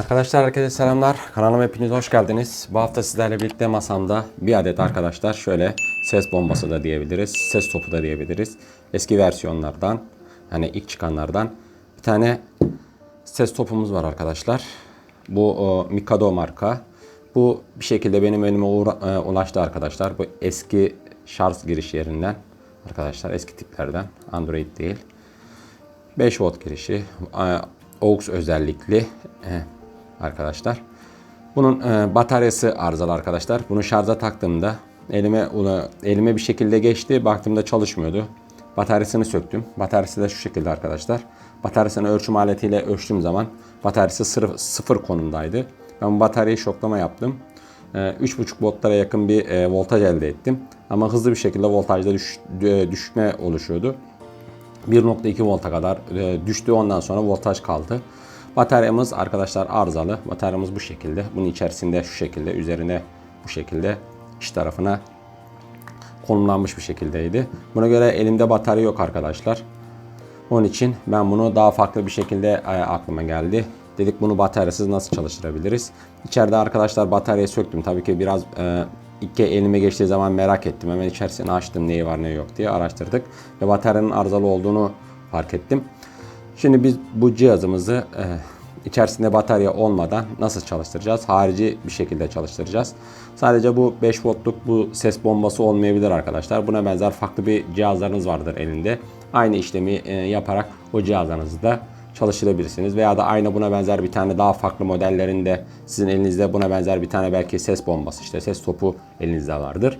Arkadaşlar herkese selamlar. Kanalıma hepiniz hoş geldiniz. Bu hafta sizlerle birlikte masamda bir adet arkadaşlar şöyle ses bombası da diyebiliriz. Ses topu da diyebiliriz. Eski versiyonlardan yani ilk çıkanlardan bir tane ses topumuz var arkadaşlar. Bu o, Mikado marka. Bu bir şekilde benim elime uğra- e, ulaştı arkadaşlar. Bu eski şarj giriş yerinden arkadaşlar eski tiplerden Android değil. 5 volt girişi, e, aux özellikli e, arkadaşlar. Bunun e, bataryası arızalı arkadaşlar. Bunu şarja taktığımda elime elime bir şekilde geçti. Baktığımda çalışmıyordu. Bataryasını söktüm. Bataryası da şu şekilde arkadaşlar. Bataryasını ölçüm aletiyle ölçtüğüm zaman bataryası sıfır, sıfır konumdaydı. Ben bu bataryayı şoklama yaptım. E, 3.5 voltlara yakın bir e, voltaj elde ettim. Ama hızlı bir şekilde voltajda düş, e, düşme oluşuyordu. 1.2 volta kadar e, düştü. Ondan sonra voltaj kaldı. Bataryamız arkadaşlar arızalı. Bataryamız bu şekilde. Bunun içerisinde şu şekilde, üzerine bu şekilde iç tarafına konumlanmış bir şekildeydi. Buna göre elimde batarya yok arkadaşlar. Onun için ben bunu daha farklı bir şekilde e, aklıma geldi. Dedik bunu bataryasız nasıl çalıştırabiliriz? İçeride arkadaşlar bataryayı söktüm. Tabii ki biraz e, ilk elime geçtiği zaman merak ettim. Hemen içerisini açtım neyi var ne yok diye araştırdık. Ve bataryanın arızalı olduğunu fark ettim. Şimdi biz bu cihazımızı e, içerisinde batarya olmadan nasıl çalıştıracağız? Harici bir şekilde çalıştıracağız. Sadece bu 5 voltluk bu ses bombası olmayabilir arkadaşlar. Buna benzer farklı bir cihazlarınız vardır elinde. Aynı işlemi e, yaparak o cihazlarınızı da çalıştırabilirsiniz. Veya da aynı buna benzer bir tane daha farklı modellerinde sizin elinizde buna benzer bir tane belki ses bombası işte ses topu elinizde vardır.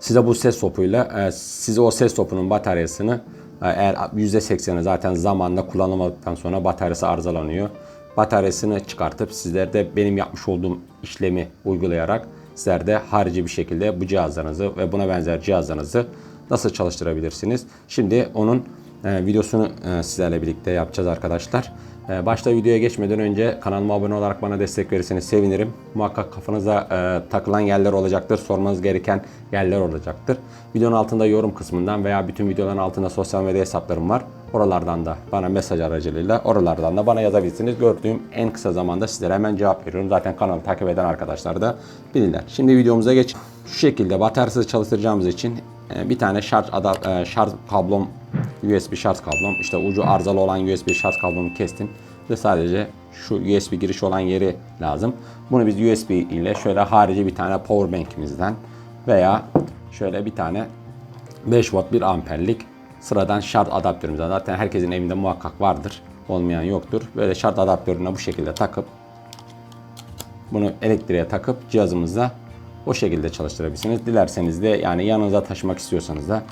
Size bu ses topuyla e, size o ses topunun bataryasını eğer %80'i zaten zamanla kullanılmadıktan sonra bataryası arızalanıyor. Bataryasını çıkartıp sizler de benim yapmış olduğum işlemi uygulayarak sizler de harici bir şekilde bu cihazlarınızı ve buna benzer cihazlarınızı nasıl çalıştırabilirsiniz? Şimdi onun e, videosunu e, sizlerle birlikte yapacağız arkadaşlar. E, başta videoya geçmeden önce kanalıma abone olarak bana destek verirseniz sevinirim. Muhakkak kafanıza e, takılan yerler olacaktır. Sormanız gereken yerler olacaktır. Videonun altında yorum kısmından veya bütün videoların altında sosyal medya hesaplarım var. Oralardan da bana mesaj aracılığıyla oralardan da bana yazabilirsiniz. Gördüğüm en kısa zamanda sizlere hemen cevap veriyorum. Zaten kanalı takip eden arkadaşlar da bilirler. Şimdi videomuza geç. Şu şekilde bataryasız çalıştıracağımız için bir tane şarj adap e, şarj kablom USB şarj kablom işte ucu arızalı olan USB şarj kablomu kestim ve sadece şu USB giriş olan yeri lazım. Bunu biz USB ile şöyle harici bir tane power bank'imizden veya şöyle bir tane 5 watt 1 amperlik sıradan şarj adaptörümüzden zaten herkesin evinde muhakkak vardır. Olmayan yoktur. Böyle şarj adaptörüne bu şekilde takıp bunu elektriğe takıp cihazımızda o şekilde çalıştırabilirsiniz. Dilerseniz de yani yanınıza taşımak istiyorsanız da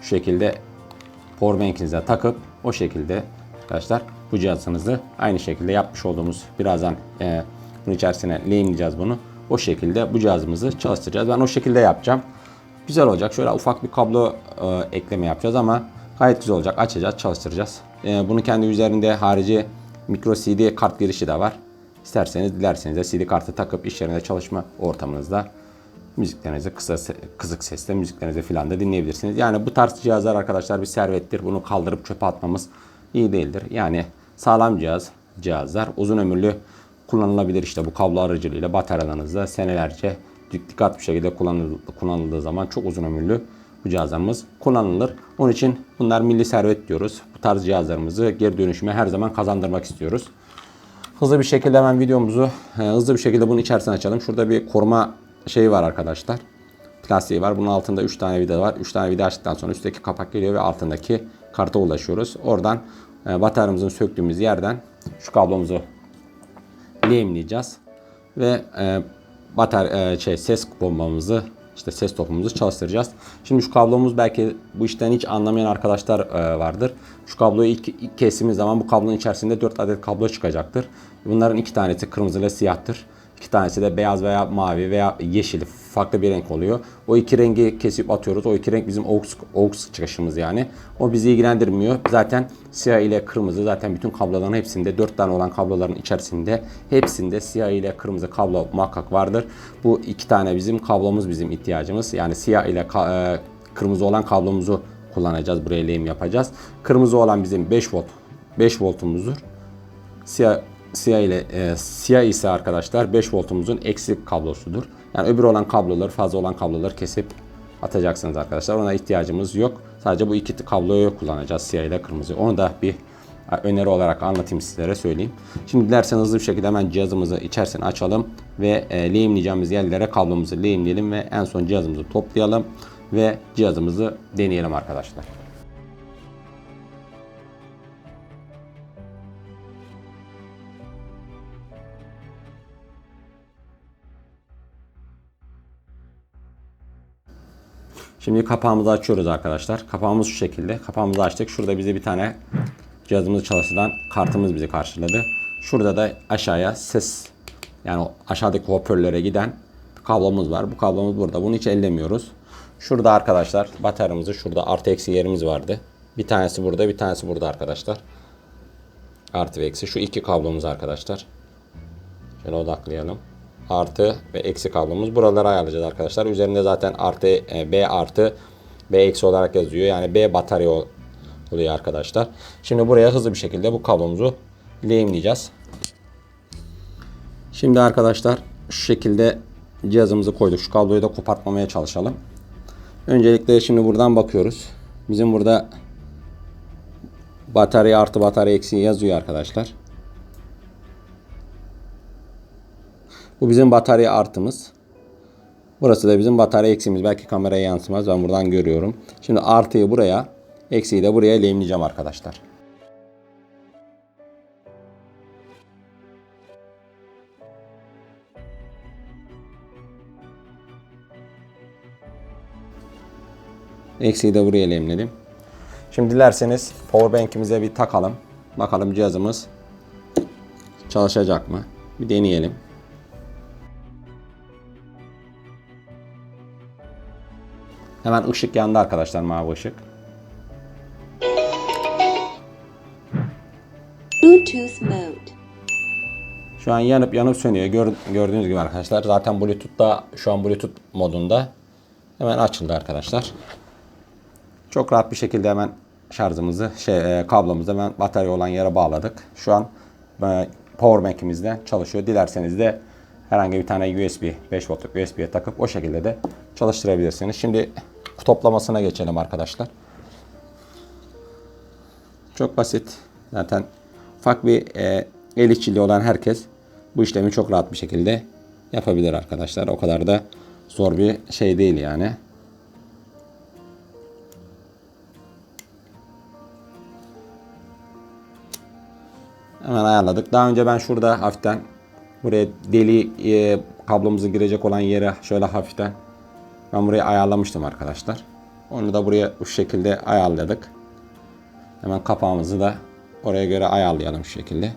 şu şekilde powerbank'inize takıp o şekilde arkadaşlar bu cihazınızı aynı şekilde yapmış olduğumuz birazdan e, bunun içerisine lehimleyeceğiz bunu. O şekilde bu cihazımızı çalıştıracağız. Ben o şekilde yapacağım. Güzel olacak. Şöyle ufak bir kablo e, ekleme yapacağız ama gayet güzel olacak. Açacağız, çalıştıracağız. E, bunun kendi üzerinde harici micro CD kart girişi de var. İsterseniz dilerseniz de CD kartı takıp iş yerinde çalışma ortamınızda müziklerinizi kısa kısık sesle müziklerinizi filan da dinleyebilirsiniz. Yani bu tarz cihazlar arkadaşlar bir servettir. Bunu kaldırıp çöpe atmamız iyi değildir. Yani sağlam cihaz cihazlar uzun ömürlü kullanılabilir işte bu kablo aracılığıyla bataryalarınızda senelerce dik- dikkat bir şekilde kullanıldığı, kullanıldığı zaman çok uzun ömürlü bu cihazlarımız kullanılır. Onun için bunlar milli servet diyoruz. Bu tarz cihazlarımızı geri dönüşüme her zaman kazandırmak istiyoruz. Hızlı bir şekilde hemen videomuzu e, hızlı bir şekilde bunun içerisine açalım. Şurada bir koruma şeyi var arkadaşlar. Plastiği var. Bunun altında 3 tane vida var. 3 tane vida açtıktan sonra üstteki kapak geliyor ve altındaki karta ulaşıyoruz. Oradan e, bataryamızın söktüğümüz yerden şu kablomuzu lehimleyeceğiz ve e, batar e, şey ses bombamızı işte ses topumuzu çalıştıracağız. Şimdi şu kablomuz belki bu işten hiç anlamayan arkadaşlar e, vardır. Şu kabloyu ilk, ilk kestiğimiz zaman bu kablonun içerisinde 4 adet kablo çıkacaktır. Bunların iki tanesi kırmızı ile siyahtır. İki tanesi de beyaz veya mavi veya yeşil farklı bir renk oluyor. O iki rengi kesip atıyoruz. O iki renk bizim aux, aux çıkışımız yani. O bizi ilgilendirmiyor. Zaten siyah ile kırmızı zaten bütün kabloların hepsinde dört tane olan kabloların içerisinde hepsinde siyah ile kırmızı kablo muhakkak vardır. Bu iki tane bizim kablomuz bizim ihtiyacımız. Yani siyah ile e, kırmızı olan kablomuzu kullanacağız. Buraya lehim yapacağız. Kırmızı olan bizim 5 volt 5 voltumuzdur. Siyah siyah ile e, siyah ise arkadaşlar 5 voltumuzun eksik kablosudur. Yani öbür olan kabloları fazla olan kabloları kesip atacaksınız arkadaşlar. Ona ihtiyacımız yok. Sadece bu iki kabloyu kullanacağız siyah ile kırmızı. Onu da bir öneri olarak anlatayım sizlere söyleyeyim. Şimdi dilerseniz hızlı bir şekilde hemen cihazımızı içerisine açalım ve e, lehimleyeceğimiz yerlere kablomuzu lehimleyelim ve en son cihazımızı toplayalım ve cihazımızı deneyelim arkadaşlar. Şimdi kapağımızı açıyoruz arkadaşlar. Kapağımız şu şekilde. Kapağımızı açtık. Şurada bize bir tane cihazımızı çalıştıran kartımız bizi karşıladı. Şurada da aşağıya ses yani aşağıdaki hoparlöre giden kablomuz var. Bu kablomuz burada. Bunu hiç ellemiyoruz. Şurada arkadaşlar bataryamızı şurada artı eksi yerimiz vardı. Bir tanesi burada bir tanesi burada arkadaşlar. Artı ve eksi. Şu iki kablomuz arkadaşlar. Şöyle odaklayalım. Artı ve eksi kablomuz. Buraları ayarlayacağız arkadaşlar. Üzerinde zaten artı e, B artı B eksi olarak yazıyor. Yani B batarya ol- oluyor arkadaşlar. Şimdi buraya hızlı bir şekilde bu kablomuzu lehimleyeceğiz. Şimdi arkadaşlar şu şekilde cihazımızı koyduk. Şu kabloyu da kopartmamaya çalışalım. Öncelikle şimdi buradan bakıyoruz. Bizim burada batarya artı batarya eksi yazıyor arkadaşlar. Bu bizim batarya artımız. Burası da bizim batarya eksimiz. Belki kameraya yansımaz. Ben buradan görüyorum. Şimdi artıyı buraya, eksiği de buraya lehimleyeceğim arkadaşlar. Eksiği de buraya lehimledim. Şimdi dilerseniz powerbank'imize bir takalım. Bakalım cihazımız çalışacak mı? Bir deneyelim. Hemen ışık yandı arkadaşlar mavi ışık. Bluetooth mode. Şu an yanıp yanıp sönüyor. Gör- gördüğünüz gibi arkadaşlar. Zaten Bluetooth'ta şu an Bluetooth modunda. Hemen açıldı arkadaşlar. Çok rahat bir şekilde hemen şarjımızı, şey, e, kablomuzu hemen batarya olan yere bağladık. Şu an e, powerbank'imizde çalışıyor. Dilerseniz de herhangi bir tane USB, 5 voltluk USB'ye takıp o şekilde de çalıştırabilirsiniz. Şimdi toplamasına geçelim arkadaşlar. Çok basit. Zaten ufak bir e, el işçiliği olan herkes bu işlemi çok rahat bir şekilde yapabilir arkadaşlar. O kadar da zor bir şey değil yani. Hemen ayarladık. Daha önce ben şurada hafiften buraya deli e, kablomuzu girecek olan yere şöyle hafiften ben burayı ayarlamıştım arkadaşlar. Onu da buraya bu şekilde ayarladık. Hemen kapağımızı da oraya göre ayarlayalım şu şekilde.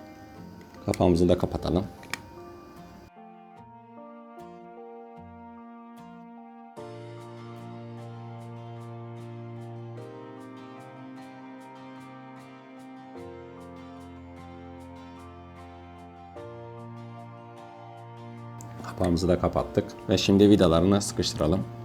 Kapağımızı da kapatalım. Kapağımızı da kapattık. Ve şimdi vidalarını sıkıştıralım.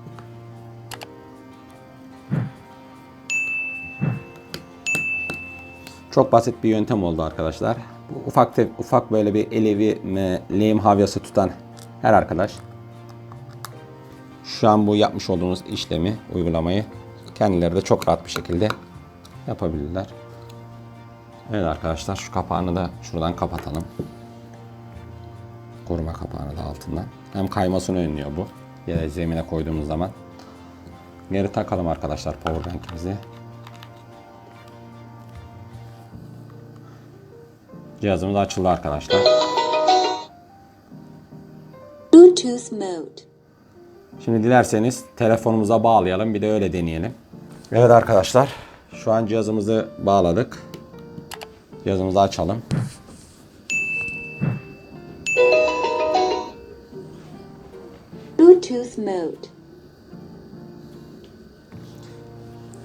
Çok basit bir yöntem oldu arkadaşlar. Bu ufak ufak böyle bir elevi lehim havyası tutan her arkadaş şu an bu yapmış olduğunuz işlemi, uygulamayı kendileri de çok rahat bir şekilde yapabilirler. Evet arkadaşlar şu kapağını da şuradan kapatalım. Koruma kapağını da altından. Hem kaymasını önlüyor bu. Yere zemine koyduğumuz zaman. Geri takalım arkadaşlar powerbank'imizi. Cihazımız açıldı arkadaşlar. Bluetooth mode. Şimdi dilerseniz telefonumuza bağlayalım. Bir de öyle deneyelim. Evet arkadaşlar. Şu an cihazımızı bağladık. Cihazımızı açalım. Bluetooth mode.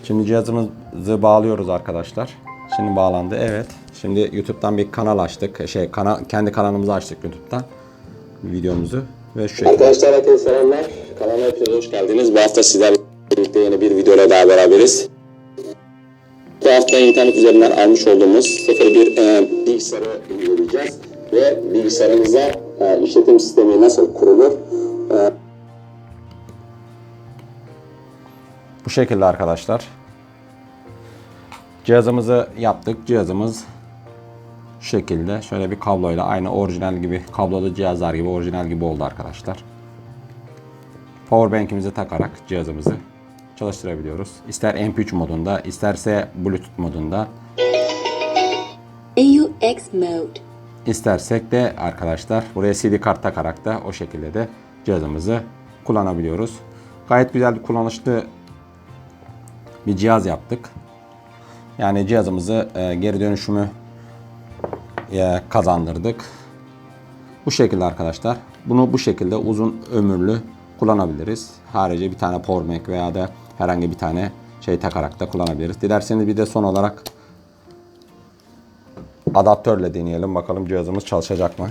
Şimdi cihazımızı bağlıyoruz arkadaşlar. Şimdi bağlandı. Evet. Şimdi YouTube'dan bir kanal açtık. Şey, kanal kendi kanalımızı açtık YouTube'dan. Videomuzu ve şu şekilde. Arkadaşlar herkese selamlar. Kanalıma hepiniz hoş geldiniz. Bu hafta sizlerle birlikte yeni bir videoyla daha beraberiz. Bu hafta internet üzerinden almış olduğumuz 01 e, bilgisayarı inceleyeceğiz. ve bilgisayarınıza e, işletim sistemi nasıl kurulur e, Bu şekilde arkadaşlar. Cihazımızı yaptık. Cihazımız şu şekilde şöyle bir kabloyla aynı orijinal gibi kablolu cihazlar gibi orijinal gibi oldu arkadaşlar. Powerbank'imizi takarak cihazımızı çalıştırabiliyoruz. İster MP3 modunda, isterse Bluetooth modunda, AUX mode. istersek de arkadaşlar buraya CD kart takarak da o şekilde de cihazımızı kullanabiliyoruz. Gayet güzel kullanışlı bir cihaz yaptık. Yani cihazımızı e, geri dönüşümü e, kazandırdık. Bu şekilde arkadaşlar. Bunu bu şekilde uzun ömürlü kullanabiliriz. Harici bir tane powerbank veya da herhangi bir tane şey takarak da kullanabiliriz. Dilerseniz bir de son olarak adaptörle deneyelim. Bakalım cihazımız çalışacak mı?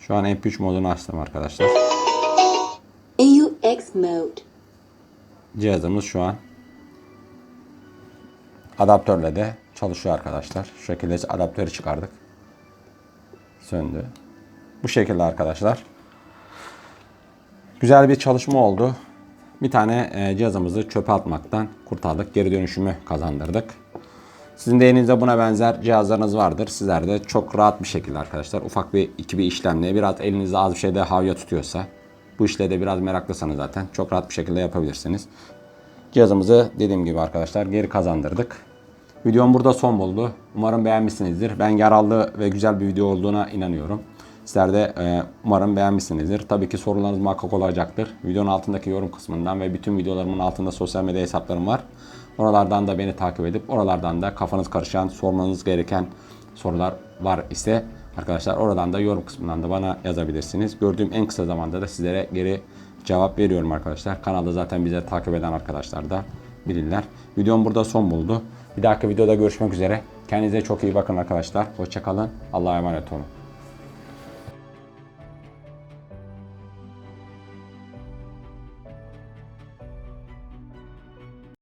Şu an MP3 modunu açtım arkadaşlar. Mode. Cihazımız şu an adaptörle de çalışıyor arkadaşlar. Şu şekilde adaptörü çıkardık. Söndü. Bu şekilde arkadaşlar. Güzel bir çalışma oldu. Bir tane e, cihazımızı çöpe atmaktan kurtardık. Geri dönüşümü kazandırdık. Sizin de elinizde buna benzer cihazlarınız vardır. Sizler de çok rahat bir şekilde arkadaşlar ufak bir iki bir işlemle biraz elinizde az bir şeyde havya tutuyorsa bu işle de biraz meraklıysanız zaten çok rahat bir şekilde yapabilirsiniz. Cihazımızı dediğim gibi arkadaşlar geri kazandırdık. Videom burada son buldu. Umarım beğenmişsinizdir. Ben yararlı ve güzel bir video olduğuna inanıyorum. Sizler de e, umarım beğenmişsinizdir. Tabii ki sorularınız muhakkak olacaktır. Videonun altındaki yorum kısmından ve bütün videolarımın altında sosyal medya hesaplarım var. Oralardan da beni takip edip oralardan da kafanız karışan, sormanız gereken sorular var ise arkadaşlar oradan da yorum kısmından da bana yazabilirsiniz. Gördüğüm en kısa zamanda da sizlere geri cevap veriyorum arkadaşlar. Kanalda zaten bize takip eden arkadaşlar da bilirler. Videom burada son buldu. Bir dahaki videoda görüşmek üzere. Kendinize çok iyi bakın arkadaşlar. Hoşçakalın. Allah'a emanet olun.